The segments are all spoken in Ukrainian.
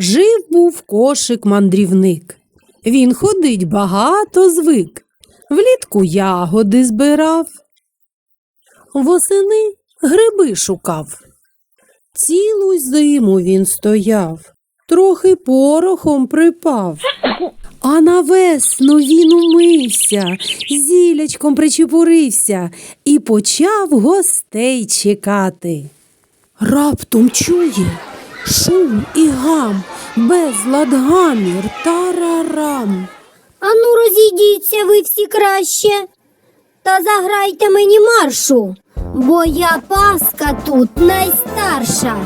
Жив був кошик мандрівник. Він ходить багато звик, влітку ягоди збирав, восени гриби шукав. Цілу зиму він стояв, трохи порохом припав. А на весну він умився, зілячком причепурився і почав гостей чекати. Раптом чує шум і гам, безлад гамір, тарарам. Ану, розійдіться ви всі краще. Та заграйте мені маршу, бо я паска тут найстарша.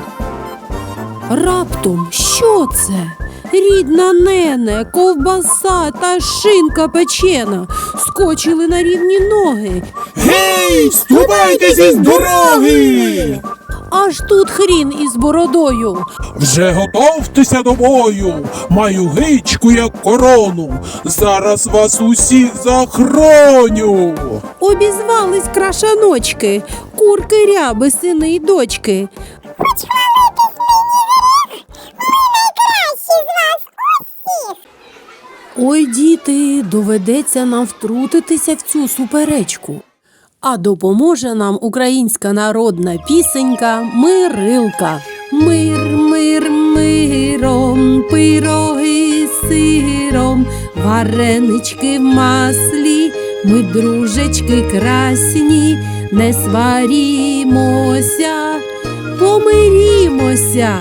Раптом що це? Рідна нене, ковбаса та шинка печена скочили на рівні ноги. Гей, ступайтеся з дороги! Аж тут хрін із бородою. Вже готовтеся до бою, маю гичку як корону. Зараз вас усіх захороню. Обізвались крашаночки, курки ряби, сини й дочки. Ой, діти, доведеться нам втрутитися в цю суперечку. А допоможе нам українська народна пісенька Мирилка. Мир, мир, миром, пироги сиром, варенички в маслі, ми дружечки красні, не сварімося, помирімося.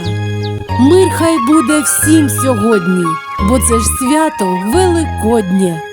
Мир хай буде всім сьогодні, бо це ж свято Великоднє.